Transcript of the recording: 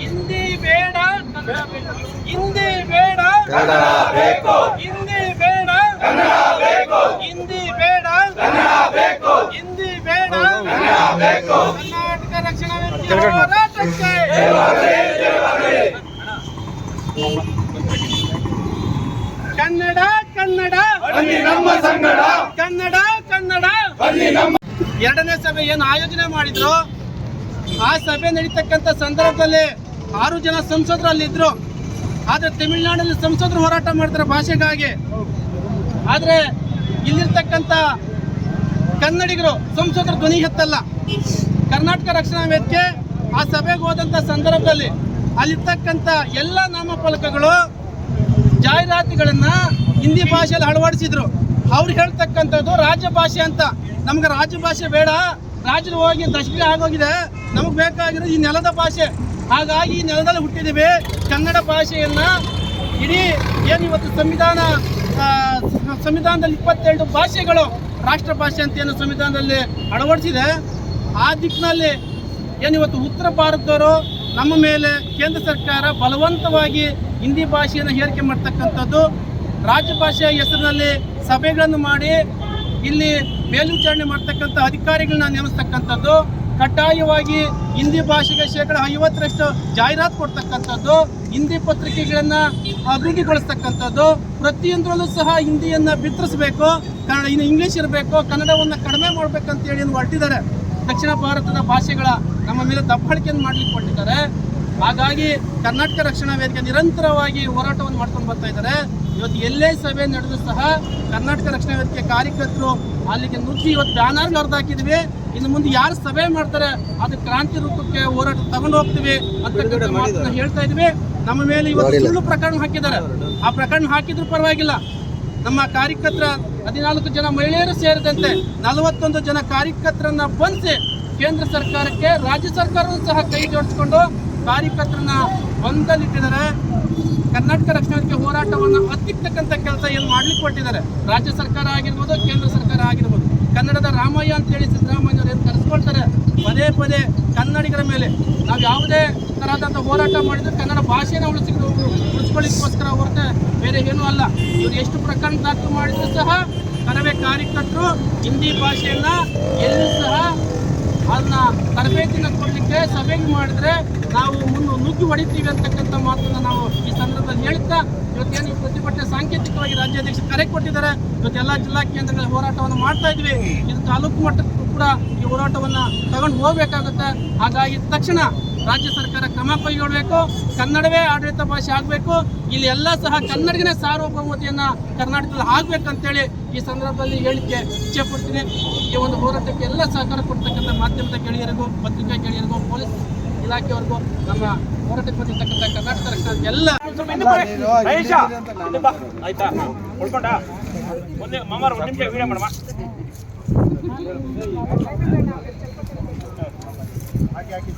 ಹಿಂದಿ ಬೇಡ ಹಿಂದಿ ಬೇಡ ಕನ್ನಡ ಬೇಕು. ಹಿಂದಿ ಬೇಡ ಕನ್ನಡ ಬೇಕು. ಹಿಂದಿ ಬೇಡ ಕನ್ನಡ ಬೇಕು. ಹಿಂದಿ ಬೇಡ ಕನ್ನಡ ಬೇಕು. ಕರ್ನಾಟಕ ರಕ್ಷಣಾ ವೇದಿಕೆ ಹೋರಾಟಕ್ಕೆ ಕನ್ನಡ ಕನ್ನಡ. ಬನ್ನಿ ನಮ್ಮ ಸಂಗಡ. ಕನ್ನಡ ಕನ್ನಡ. ಬನ್ನಿ ನಮ್ಮ ಎರಡನೇ ಸಭೆ ಏನು ಆಯೋಜನೆ ಮಾಡಿದ್ರು ಆ ಸಭೆ ನಡೀತಕ್ಕಂಥ ಸಂದರ್ಭದಲ್ಲಿ ಆರು ಜನ ಸಂಸದರು ಅಲ್ಲಿದ್ರು ಆದ್ರೆ ತಮಿಳುನಾಡಲ್ಲಿ ಸಂಸದರು ಹೋರಾಟ ಮಾಡ್ತಾರೆ ಭಾಷೆಗಾಗಿ. ಆದ್ರೆ ಇಲ್ಲಿರ್ತಕ್ಕಂಥ ಕನ್ನಡಿಗರು ಸಂಸದರು ಧ್ವನಿ ಹೆತ್ತಲ್ಲ ಕರ್ನಾಟಕ ರಕ್ಷಣಾ ವೇದಿಕೆ ಆ ಸಭೆಗೆ ಹೋದಂಥ ಸಂದರ್ಭದಲ್ಲಿ ಅಲ್ಲಿರ್ತಕ್ಕಂಥ ಎಲ್ಲ ನಾಮಫಲಕಗಳು, ಜಾಹೀರಾತುಗಳನ್ನ ಹಿಂದಿ ಭಾಷೆಯಲ್ಲಿ ಅಳವಡಿಸಿದ್ರು. ಅವ್ರು ಹೇಳ್ತಕ್ಕಂಥದ್ದು ರಾಜ್ಯ ಭಾಷೆ ಅಂತ. ನಮ್ಗೆ ರಾಜ್ಯ ಭಾಷೆ ಬೇಡ. ರಾಜ್ಯದ ಹೋಗಿ ದಶಕ ಆಗೋಗಿದೆ ನಮಗೆ ಬೇಕಾಗಿರೋ ಈ ನೆಲದ ಭಾಷೆ. ಹಾಗಾಗಿ ಈ ನೆಲದಲ್ಲಿ ಹುಟ್ಟಿದ್ದೀವಿ. ಕನ್ನಡ ಭಾಷೆಯನ್ನ ಇಡೀ ಏನು ಇವತ್ತು ಸಂವಿಧಾನ ಸಂವಿಧಾನದಲ್ಲಿ ಇಪ್ಪತ್ತೆರಡು ಭಾಷೆಗಳು ರಾಷ್ಟ್ರ ಭಾಷೆ ಅಂತ ಏನು ಸಂವಿಧಾನದಲ್ಲಿ ಅಳವಡಿಸಿದೆ. ಆ ದಿಕ್ಕಿನಲ್ಲಿ ಏನಿವತ್ತು ಉತ್ತರ ಭಾರತದವರು ನಮ್ಮ ಮೇಲೆ ಕೇಂದ್ರ ಸರ್ಕಾರ ಬಲವಂತವಾಗಿ ಹಿಂದಿ ಭಾಷೆಯನ್ನು ಹೇರಿಕೆ ಮಾಡ್ತಕ್ಕಂಥದ್ದು. ರಾಜ್ಯ ಭಾಷೆಯ ಹೆಸರಿನಲ್ಲಿ ಸಭೆಗಳನ್ನು ಮಾಡಿ ಇಲ್ಲಿ ಮೇಲ್ವಿಚಾರಣೆ ಮಾಡ್ತಕ್ಕಂಥ ಅಧಿಕಾರಿಗಳನ್ನ ನೇಮಿಸ್ತಕ್ಕಂಥದ್ದು, ಕಡ್ಡಾಯವಾಗಿ ಹಿಂದಿ ಭಾಷೆಗೆ ಶೇಕಡ ಐವತ್ತರಷ್ಟು ಜಾಹೀರಾತು ಕೊಡ್ತಕ್ಕಂಥದ್ದು, ಹಿಂದಿ ಪತ್ರಿಕೆಗಳನ್ನು ಅಭಿವೃದ್ಧಿಗೊಳಿಸ್ತಕ್ಕಂಥದ್ದು, ಪ್ರತಿಯೊಂದರಲ್ಲೂ ಸಹ ಹಿಂದಿಯನ್ನ ಬಿತ್ತರಿಸಬೇಕು, ಕನ್ನಡ ಇನ್ನು ಇಂಗ್ಲಿಷ್ ಇರಬೇಕು, ಕನ್ನಡವನ್ನು ಕಡಿಮೆ ಮಾಡಬೇಕಂತೇಳಿ ಹೊರಟಿದ್ದಾರೆ. ದಕ್ಷಿಣ ಭಾರತದ ಭಾಷೆಗಳ ನಮ್ಮ ಮೇಲೆ ದಬ್ಬಾಳಿಕೆಯನ್ನು ಮಾಡಲಿಕ್ಕೆ ಹೊರಟಿದ್ದಾರೆ ಹಾಗಾಗಿ ಕರ್ನಾಟಕ ರಕ್ಷಣಾ ವೇದಿಕೆ ನಿರಂತರವಾಗಿ ಹೋರಾಟವನ್ನು ಮಾಡ್ಕೊಂಡು ಬರ್ತಾ ಇದ್ದಾರೆ. ಇವತ್ತು ಎಲ್ಲೇ ಸಭೆ ನಡೆದು ಸಹ ಕರ್ನಾಟಕ ರಕ್ಷಣಾ ವೇದಿಕೆ ಕಾರ್ಯಕರ್ತರು ಅಲ್ಲಿಗೆ ನುಗ್ಗಿ ಇವತ್ತು ಬ್ಯಾನರ್ ಅರ್ಧ ಹಾಕಿದ್ವಿ. ಇನ್ನು ಮುಂದೆ ಯಾರು ಸಭೆ ಮಾಡ್ತಾರೆ ಅದು ಕ್ರಾಂತಿ ರೂಪಕ್ಕೆ ಹೋರಾಟ ತಗೊಂಡು ಹೋಗ್ತೀವಿ ಅಂತಕ್ಕಂಥ ಮಾತನ್ನ ಹೇಳ್ತಾ ಇದ್ವಿ. ನಮ್ಮ ಮೇಲೆ ಇವತ್ತು ಸುಳ್ಳು ಪ್ರಕರಣ ಹಾಕಿದ್ದಾರೆ. ಆ ಪ್ರಕರಣ ಹಾಕಿದ್ರು ಪರವಾಗಿಲ್ಲ. ನಮ್ಮ ಕಾರ್ಯಕರ್ತರ ಹದಿನಾಲ್ಕು ಜನ ಮಹಿಳೆಯರು ಸೇರಿದಂತೆ ನಲವತ್ತೊಂದು ಜನ ಕಾರ್ಯಕರ್ತರನ್ನ ಬಂಧಿಸಿ ಕೇಂದ್ರ ಸರ್ಕಾರಕ್ಕೆ ರಾಜ್ಯ ಸರ್ಕಾರವೂ ಸಹ ಕೈ ಜೋಡಿಸಿಕೊಂಡು ಕಾರ್ಯಕರ್ತರನ್ನ ಬಂದಲ್ಲಿಟ್ಟಿದ್ದಾರೆ ಕರ್ನಾಟಕ ರಕ್ಷಣೆ ಹೋರಾಟವನ್ನು ಹತ್ತಿಕ್ಕತಕ್ಕಂಥ ಕೆಲಸ ಏನು ಮಾಡ್ಲಿಕ್ಕೆ ಕೊಟ್ಟಿದ್ದಾರೆ ರಾಜ್ಯ ಸರ್ಕಾರ ಆಗಿರ್ಬೋದು, ಕೇಂದ್ರ ಸರ್ಕಾರ ಆಗಿರ್ಬೋದು. ಕನ್ನಡದ ರಾಮಯ್ಯ ಅಂತೇಳಿ ಸಿದ್ದರಾಮಯ್ಯವ್ರು ಏನು ಕರೆಸ್ಕೊಳ್ತಾರೆ? ಪದೇ ಪದೇ ಕನ್ನಡಿಗರ ಮೇಲೆ. ನಾವು ಯಾವುದೇ ತರಹದಂಥ ಹೋರಾಟ ಮಾಡಿದ್ರು ಕನ್ನಡ ಭಾಷೆನ ಉಳಿಸಿ ಉಳಿಸ್ಕೊಳ್ಳಿಕ್ಕೋಸ್ಕರ ಹೊರತೆ ಬೇರೆ ಏನೂ ಅಲ್ಲ. ಇವರು ಎಷ್ಟು ಪ್ರಕರಣ ದಾಖಲು ಮಾಡಿದ್ರು ಸಹ ಕರವೇ ಕಾರ್ಯಕರ್ತರು ಹಿಂದಿ ಭಾಷೆಯನ್ನ ಎಲ್ಲೂ ಸಹ ಅದನ್ನ ತರಬೇತಿನ ಕೊಡಲಿಕ್ಕೆ ಸಭೆಗೆ ಮಾಡಿದ್ರೆ ನಾವು ಮುನ್ನು ನುಗ್ಗಿ ಹೊಡಿತೀವಿ ಅಂತಕ್ಕಂಥ ಮಾತನ್ನ ನಾವು ಈ ಸಂದರ್ಭದಲ್ಲಿ ಹೇಳ್ತಾ, ಇವತ್ತೇನು ಈ ಪ್ರತಿಭಟನೆ ಸಾಂಕೇತಿಕವಾಗಿ ರಾಜ್ಯಾಧ್ಯಕ್ಷರು ಕರೆ ಕೊಟ್ಟಿದ್ದಾರೆ ಇವತ್ತೆಲ್ಲ ಜಿಲ್ಲಾ ಕೇಂದ್ರಗಳ ಹೋರಾಟವನ್ನು ಮಾಡ್ತಾ ಇದ್ವಿ. ಇದು ತಾಲೂಕು ಮಟ್ಟಕ್ಕೂ ಕೂಡ ಈ ಹೋರಾಟವನ್ನ ತಗೊಂಡು ಹೋಗಬೇಕಾಗುತ್ತೆ. ಹಾಗಾಗಿ ತಕ್ಷಣ ರಾಜ್ಯ ಸರ್ಕಾರ ಕ್ರಮ ಕೈಗೊಳ್ಳಬೇಕು, ಕನ್ನಡವೇ ಆಡಳಿತ ಭಾಷೆ ಆಗಬೇಕು, ಇಲ್ಲಿ ಎಲ್ಲ ಸಹ ಕನ್ನಡಿಗನೇ ಸಾರ್ವಭೌಮತೆಯನ್ನು ಕರ್ನಾಟಕದಲ್ಲಿ ಆಗ್ಬೇಕಂತೇಳಿ ಈ ಸಂದರ್ಭದಲ್ಲಿ ಹೇಳಿಕೆ ಇಚ್ಛೆ ಪಡ್ತೀನಿ ಈ ಒಂದು ಹೋರಾಟಕ್ಕೆ ಎಲ್ಲ ಸಹಕಾರ ಕೊಡ್ತಕ್ಕಂಥ ಮಾಧ್ಯಮದ ಗೆಳೆಯರಿಗೂ, ಪತ್ರಿಕಾ ಗೆಳೆಯರಿಗೂ, ಪೊಲೀಸ್ ಇಲಾಖೆಯವರೆಗೂ ನಮ್ಮ ಹೋರಾಟಕ್ಕೆ ಬಂದಿರ್ತಕ್ಕಂಥ ಕರ್ನಾಟಕ ರಕ್ಷಣಾ ಎಲ್ಲ ಆಯ್ತಾ? ಒಂದು ನಿಮಿಷ ವಿಡಿಯೋ